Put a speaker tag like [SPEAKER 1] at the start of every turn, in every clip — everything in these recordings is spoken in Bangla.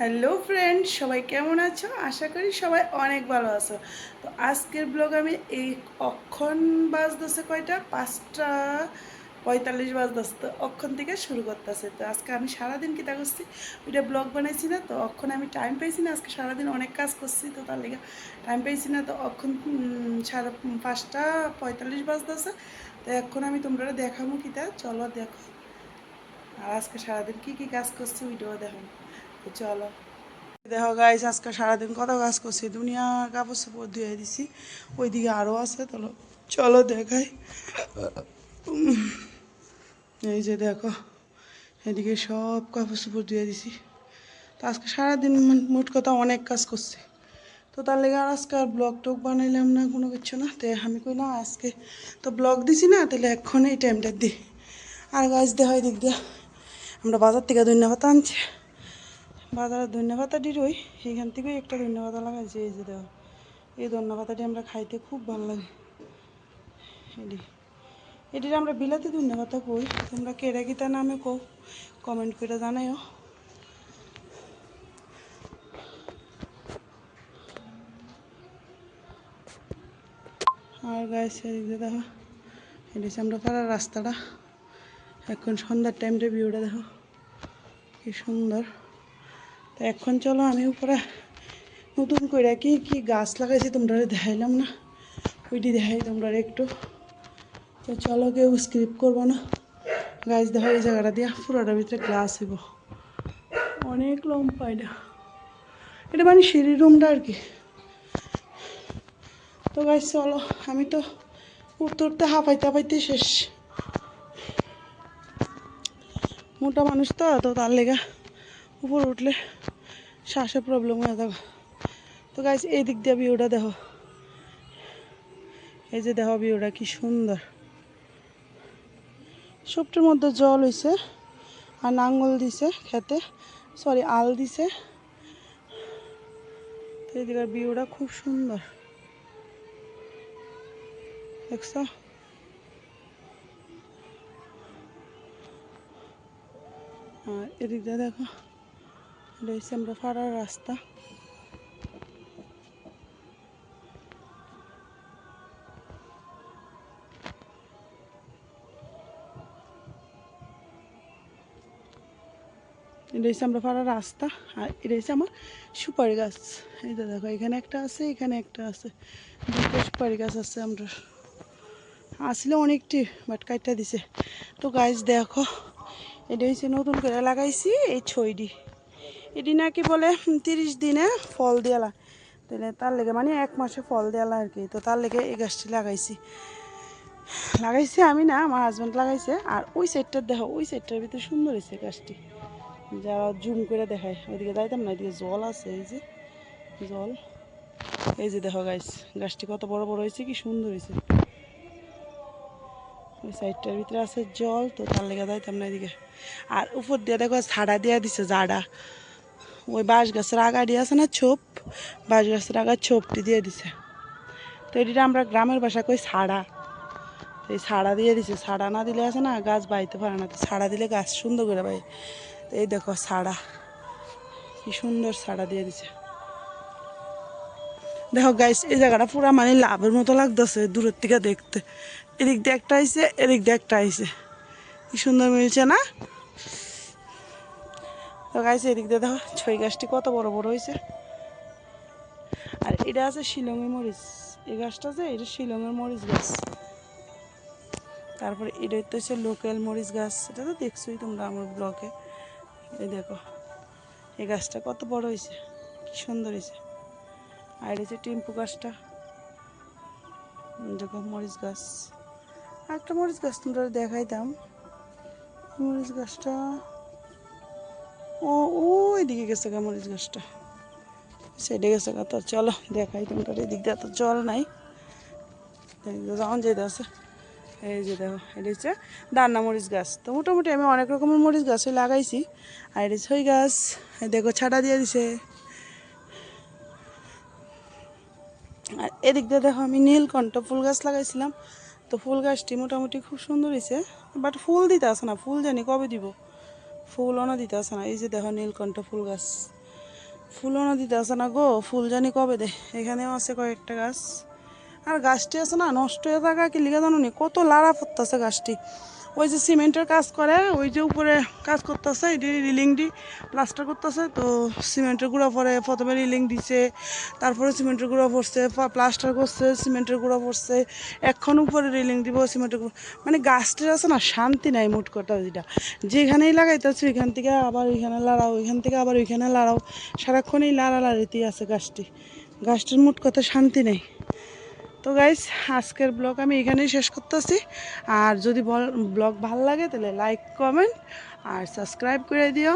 [SPEAKER 1] হ্যালো ফ্রেন্ড, সবাই কেমন আছো? আশা করি সবাই অনেক ভালো আছো। তো আজকের ব্লগ আমি এই অক্ষণ বাজতেছে কয়টা? পাঁচটা পঁয়তাল্লিশ বাজতেছে। তো অক্ষণ থেকে শুরু করতেছে। তো আজকে আমি সারাদিন কী করছি? ওইটা ব্লগ বানাইছি না, তো অক্ষণ আমি টাইম পাইছি না। আজকে সারাদিন অনেক কাজ করছি, তো তার লেগে টাইম পাইছি না। তো অক্ষণ সাড়ে পাঁচটা পঁয়তাল্লিশ বাজতেছে। তো এখন আমি তোমরা দেখাবো কিটা চলো দেখো। আর আজকে সারাদিন কি কি কাজ করছি ওইটাও দেখো। চলো। দেখো গাইস আজকে সারাদিন কত কাজ করছি? দুনিয়া কাপড় চাপড় ধুয়ে দিছি, ওইদিকে আরও আছে চলো চলো দেখাই। এই যে দেখো, এদিকে সব কাপড় চাপড় ধুয়ে দিছি। তো আজকে সারাদিন মোট কথা অনেক কাজ করছি। তো তার লেগে আর আজকে আর ব্লগ টক বানাইলাম না, কোনো কিছু না। তো আমি কই না, আজকে তো ব্লগ দিছি না, তাহলে এখন এই টাইমটা দিই আর গাছ দেওয়া হয় দিক দিয়া, আমরা বাজার থেকে ধন্যবাদ আনছি। বাজারে ধন্যবাদাটির ওই এইখান থেকে একটা ধন্যবাদ লাগাইছে, এই যে দেখো, এই ধন্যবাদাটি আমরা খাইতে খুব ভালো লাগে। এটি, এটির আমরা বিলাতি ধন্যবাদ কই, তোমরা কেরা গীতা নামে কও কমেন্ট করে জানাইও। আর এদিকে দেখো, এটি আমরা পাড়ার রাস্তাটা। এখন সন্ধ্যার টাইমটা ভিউটা দেখো, কি সুন্দর। তো এখন চলো আমি উপরে নতুন করে কি কি গাছ লাগাইছি তোমরা দেখাইলাম না। ওইটি দেখাই তোমরা একটু। তো চলো কেউ স্ক্রিপ করব না। গাছ দেখো এই জায়গাটা দিয়া পুরোটার ভিতরে গ্লাস হইব। অনেক লম্বা এটা। এটা মানে সিঁড়ি রুমটা আর কি। তো গাছ চলো, আমি তো উঠতে উঠতে হাঁপাইতে হাঁপাইতে শেষ। মোটা মানুষ তো তো তার লেগা উপরে উঠলে শ্বাসের প্রবলেম হয়ে যাবে। তো গাইস এই দিক দিয়ে ভিউটা দেখো। এই যে দেখো ভিউটা কি সুন্দর। সবটির মধ্যে জল হইছে আর নাঙ্গল দিছে খেতে। সরি আল দিছে। এদিকের ভিউটা খুব সুন্দর। দেখছ? আর এদিক দিয়ে দেখো। এটা হচ্ছে আমরা পাড়ার রাস্তা। এটা আমরা পাড়ার রাস্তা, আর এটা হচ্ছে আমার সুপারি গাছ। এই যে দেখো, এখানে একটা আছে, এখানে একটা আছে। দুটো সুপারি গাছ আছে আমরা। আসলে অনেকটি, বাট কাইটা দিছে। তো গাছ দেখো, এটা হচ্ছে নতুন করে লাগাইছি এই ছইডি এটি নাকি বলে তিরিশ দিনে ফল দেওয়ালা। তাহলে তার লেগে মানে এক মাসে ফল দেওয়ালা আর কি। তো তার লেগে এই গাছটি লাগাইছি। লাগাইছি আমি না, আমার হাজব্যান্ড লাগাইছে। আর ওই সাইডটার দেখো, ওই সাইডটার ভিতরে সুন্দর হয়েছে গাছটি। যারা জুম করে দেখায়, ওইদিকে যাইতাম না এদিকে জল আছে, এই যে জল। এই যে দেখো গাছ গাছটি কত বড় বড় হয়েছে কি সুন্দর হয়েছে ওই সাইডটার ভিতরে আছে জল, তো তার লেগে যাইতাম না এদিকে। আর উপর দিয়ে দেখো, ছাড়া দিয়া দিছে জাডা ওই বাঁশ গাছের আগাডি আছে না, ছোপ? বাঁশ গাছের আগার ছোপটি দিয়ে দিছে। তো এটিটা আমরা গ্রামের ভাষা কই ছাড়া তো এই ছাড়া দিয়ে দিছে। ছাড়া না দিলে আছে না গাছ বাইতে পারে না। তো ছাড়া দিলে গাছ সুন্দর করে বাই। তো এই দেখো ছাড়া কি সুন্দর ছাড়া দিয়ে দিছে। দেখো গাইস এই জায়গাটা পুরা মানে লাভের মতো লাগতেছে দূরের থেকে দেখতে। এদিক দিয়ে একটা আইছে, এদিক দিয়ে একটা আইসে কি সুন্দর মিলছে না? তো গাইস, এদিক দিয়ে দেখো, ছই গাছটি কত বড় বড় হয়েছে। আর এটা আছে শিলংয়ের মরিচ। এই গাছটা আছে এটা শিলংয়ের মরিচ গাছ। তারপরে এটা তো হচ্ছে লোকাল মরিচ গাছ। এটা তো দেখছোই তোমরা আমার ব্লগে। এই দেখো, এই গাছটা কত বড় হয়েছে কি সুন্দর হয়েছে আর এটা হচ্ছে টিম্পু গাছটা, দেখো মরিচ গাছ। একটা মরিচ গাছ তোমরা দেখাইতাম। মরিচ গাছটা ওই দিকে গেছে গা মরিচ গাছটা। সাইডে গেছে গা, তো চলো দেখাই তোমরা এদিক দিয়ে তো জল নাই। যেতে আছে, এই যে দেখো, এটা হচ্ছে দান্না মরিচ গাছ। তো মোটামুটি আমি অনেক রকমের মরিচ গাছই লাগাইছি। আর এটা ছই গাছ দেখো ছাটা দিয়ে দিছে। আর এদিক দিয়ে দেখো আমি নীলকণ্ঠ ফুল গাছ লাগাইছিলাম। তো ফুল গাছটি মোটামুটি খুব সুন্দর হয়েছে বাট ফুল দিতে আসে না, ফুল জানি কবে দিব। ফুল না দিতে আসে না। এই যে দেখো নীলকণ্ঠ ফুল গাছ। ফুলও না দিতে আছে না গো। ফুল জানি কবে দে? এখানেও আছে কয়েকটা গাছ। আর গাছটি আছে না নষ্ট হয়ে থাকা কি লিখে জানো নি? কত লাড়া পড়তেছে গাছটি। ওই যে সিমেন্টের কাজ করে, ওই যে উপরে কাজ করতেছে, এটি রিলিং দি প্লাস্টার করতেছে, তো সিমেন্টের গুঁড়া পরে প্রথমে রিলিং দিছে, তারপরে সিমেন্টের গুঁড়া পড়ছে প্লাস্টার করছে, সিমেন্টের গুঁড়া পড়ছে এখন উপরে রিলিং দিব সিমেন্টের গুঁড়া মানে গাছটির আছে না, শান্তি নাই মুট কথা যেটা, যেখানেই লাগাইতেছে ওইখান থেকে আবার ওইখানে লাড়াও, ওইখান থেকে আবার ওইখানে লাড়াও, সারাক্ষণই লাড়া লাড়িতেই আছে গাছটি, গাছটির মুট কথা শান্তি নেই। তো গাইজ আজকের ব্লগ আমি এখানেই শেষ করতেছি। আর যদি ব্লগ ভালো লাগে, তাহলে লাইক কমেন্ট আর সাবস্ক্রাইব করে দিও।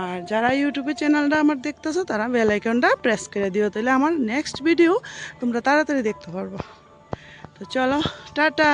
[SPEAKER 1] আর যারা ইউটিউবে চ্যানেলটা আমার দেখতেছো, তারা বেলাইকনটা প্রেস করে দিও। তাহলে আমার নেক্সট ভিডিও তোমরা তাড়াতাড়ি দেখতে পারব। তো চলো, টাটা!